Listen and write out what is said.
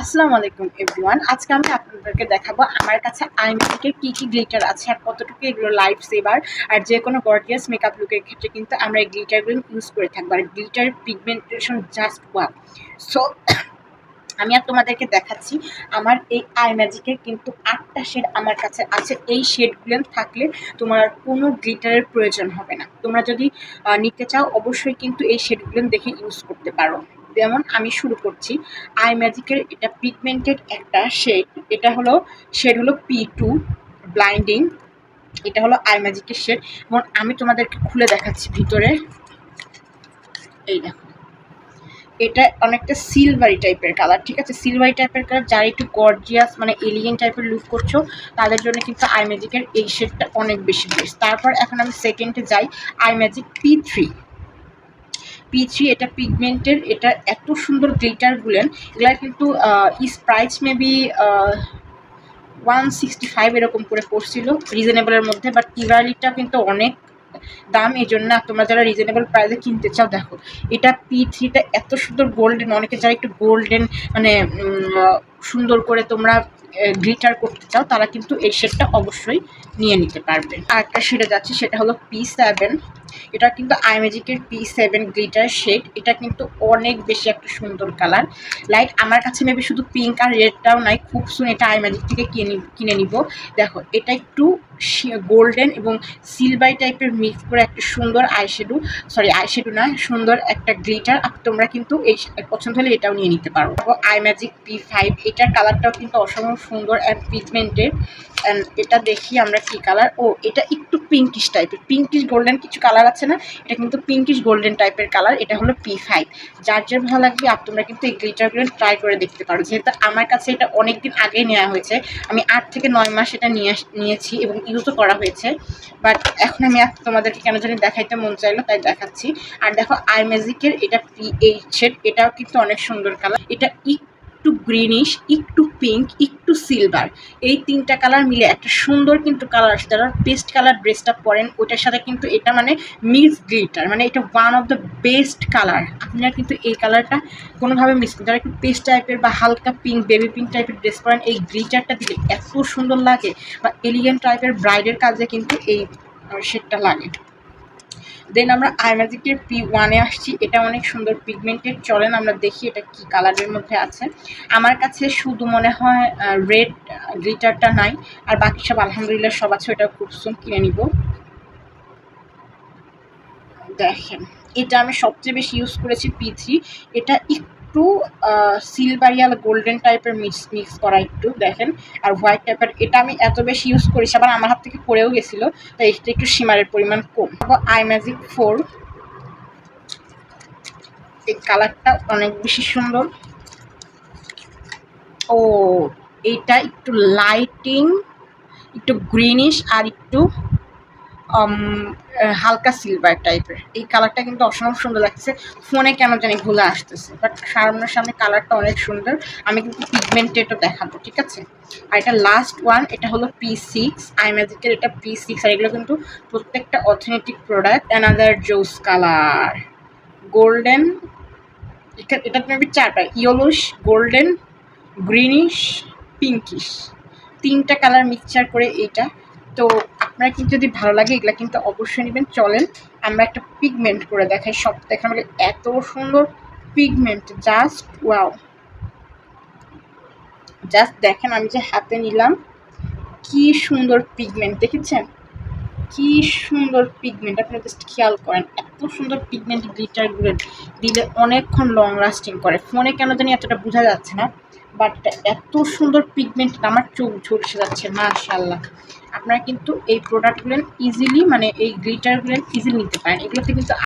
আসসালামু আলাইকুম এভরিওয়ান আজকে আমি আপনাদেরকে দেখাবো আমার কাছে আইমেটিকের কী কী গ্লিটার আছে আর কতটুকু এগুলো লাইফ সেভার আর যে কোনো গর্জিয়াস মেকআপ লুকের ক্ষেত্রে কিন্তু আমরা এই গ্লিটারগুলো ইউজ করে থাকব। আর glitter pigmentation just wow so আমি আর তোমাদেরকে দেখাচ্ছি, আমার এই আই ম্যাজিকের কিন্তু আটটা শেড আমার কাছে আছে। এই শেডগুলো থাকলে তোমার আর কোনো গ্লিটারের প্রয়োজন হবে না। তোমরা যদি নিতে চাও, অবশ্যই কিন্তু এই শেডগুলো দেখে ইউজ করতে পারো। যেমন আমি শুরু করছি আই ম্যাজিকের এটা পিগমেন্টেড একটা শেড এটা হলো শেড হলো পি টু ব্লাইন্ডিং এটা হলো আই ম্যাজিকের শেড এবং আমি তোমাদেরকে খুলে দেখাচ্ছি ভিতরে। এই দেখো। এটা অনেকটা সিলভারি টাইপের কালার ঠিক আছে? সিলভারি টাইপের কালার যারা একটু গর্জিয়াস মানে এলিয়েন টাইপের লুক করছ, তাদের জন্য কিন্তু আই ম্যাজিকের এই শেডটা অনেক বেশি বেস্ট তারপর এখন আমি সেকেন্ডে যাই I Magic P three P three এটা পিগমেন্টের এটা এত সুন্দর গ্লিটারগুলেন এগুলা কিন্তু is price maybe one sixty five এরকম করে পড়ছিল রিজনেবলের মধ্যে বাট টিভালিটা কিন্তু অনেক দাম এই জন্য তোমরা যারা রিজনেবল প্রাইসে কিনতে চাও, দেখো, এটা পি থ্রিটা এত সুন্দর গোল্ডেন অনেকে যারা একটু গোল্ডেন মানে সুন্দর করে তোমরা গ্লিটার করতে চাও, তারা কিন্তু এই শেডটা অবশ্যই নিয়ে নিতে পারবে। আর একটা শেডে যাচ্ছে, সেটা হলো পি সেভেন এটা কিন্তু আইম্যাজিকের পি সেভেন গ্লিটার শেড এটা কিন্তু অনেক বেশি একটা সুন্দর কালার লাইক আমার কাছে মেবি শুধু পিঙ্ক আর রেডটাও নাই, খুব সুন এটা আইম্যাজিক থেকে কিনে কিনে নিব। দেখো, এটা একটু গোল্ডেন এবং সিলভার টাইপের মিক্স করে একটা সুন্দর আইশ্যাডো সরি আইশ্যাডো না, সুন্দর একটা গ্লিটার তোমরা কিন্তু এই পছন্দ হলে এটাও নিয়ে নিতে পারো। আই ম্যাজিক পি ফাইভ এটার কালারটাও কিন্তু অসম্ভব সুন্দর অ্যান্ড পিগমেন্টেড অ্যান্ড এটা দেখি আমরা কি কালার ও, এটা একটু পিঙ্কিশ টাইপের পিঙ্কিশ গোল্ডেন কিছু কালার আছে না, এটা কিন্তু পিঙ্কিশ গোল্ডেন টাইপের কালার, এটা হলো পি ফাইভ যার যার ভালো লাগবে, আর তোমরা কিন্তু এই গ্লিটারগুলো ট্রাই করে দেখতে পারো। যেহেতু আমার কাছে এটা অনেক দিন আগে নেওয়া হয়েছে, আমি আট থেকে নয় মাস এটা নিয়ে নিয়েছি এবং ইউজও করা হয়েছে। বাট এখন আমি আর তোমাদেরকে কেন জানি দেখাইতে মন চাইলো, তাই দেখাচ্ছি। আর দেখো আই ম্যাজিকের এটা পি এইচের এটাও কিন্তু অনেক সুন্দর কালার এটা একটু গ্রিনিশ একটু পিঙ্ক একটু সিলভার এই তিনটা কালার মিলে একটা সুন্দর কিন্তু কালার আসে। যারা পেস্ট কালার ড্রেসটা পরেন, ওইটার সাথে কিন্তু এটা মানে মিক্স গ্লিটার মানে এটা one of the best colour আপনারা কিন্তু এই কালারটা কোনোভাবে মিস করেন যারা একটু পেস্ট টাইপের বা হালকা পিঙ্ক বেবি পিঙ্ক টাইপের ড্রেস পরেন, এই গ্লিটারটা দিলে এত সুন্দর লাগে। বা এলিগেন্ট টাইপের ব্রাইডের কাজে কিন্তু এই শেডটা লাগে। দেন আমরা আইম্যাজিকের পি ওয়ানে আসছি। এটা অনেক সুন্দর পিগমেন্টেড চলেন আমরা দেখি এটা কি কালারের মধ্যে আছে। আমার কাছে শুধু মনে হয় রেড গ্লিটারটা নাই। আর বাকি সব আলহামদুলিল্লাহ সব আছে, ওটা খুব সুন কিনে নিব। দেখেন, এটা আমি সবচেয়ে বেশি ইউজ করেছি পি এটা একটু সিলভারিয়াল গোল্ডেন টাইপের মিক্স মিক্স করা একটু, দেখেন। আর হোয়াইট টাইপের এটা আমি এত বেশি ইউজ করেছি, আবার আমার হাত থেকে পড়েও গেছিল, তাই এটা একটু সীমারের পরিমাণ কম। আই ম্যাজিক ফোর এই কালারটা অনেক বেশি সুন্দর। ও এইটা একটু লাইটিং একটু গ্রিনিশ আর একটু হালকা সিলভার টাইপের এই কালারটা কিন্তু অসম্ভব সুন্দর লাগছে ফোনে কেন জানি ভুলে আসতেছে। বাট সামনের সামনে কালারটা অনেক সুন্দর। আমি কিন্তু পিগমেন্টেডও দেখাবো, ঠিক আছে? আর এটা লাস্ট ওয়ান এটা হলো পি সিক্স আই ম্যাজিকের এটা পি সিক্স আর এগুলো কিন্তু প্রত্যেকটা অথেন্টিক প্রোডাক্ট অ্যানাদার জোস কালার গোল্ডেন এটা এটা চারটা। ইয়েলোশ গোল্ডেন গ্রিনিশ পিঙ্কিশ তিনটা কালার মিক্সচার করে এইটা। তো আপনারা কিন্তু যদি ভালো লাগে, এগুলা কিন্তু অবশ্যই নেবেন। চলেন, আমরা একটা পিগমেন্ট করে দেখাই। সব দেখা মানে এত সুন্দর পিগমেন্ট জাস্ট ওয়াও জাস্ট দেখেন, আমি যে হাতে নিলাম, কি সুন্দর পিগমেন্ট দেখেছেন? কি সুন্দর পিগমেন্ট আপনি জাস্ট খেয়াল করেন, এত সুন্দর পিগমেন্ট গ্লিটারগুলো দিলে অনেকক্ষণ লং লাস্টিং করে। ফোনে কেন জানি এতটা বোঝা যাচ্ছে না। বাট এত সুন্দর পিগমেন্ট আমার চোখ ঝলসে যাচ্ছে মাশাল্লাহ আপনারা কিন্তু এই প্রোডাক্টগুলো ইজিলি মানে এই গ্লিটারগুলো ইজিলি নিতে পারেন। এগুলোতে কিন্তু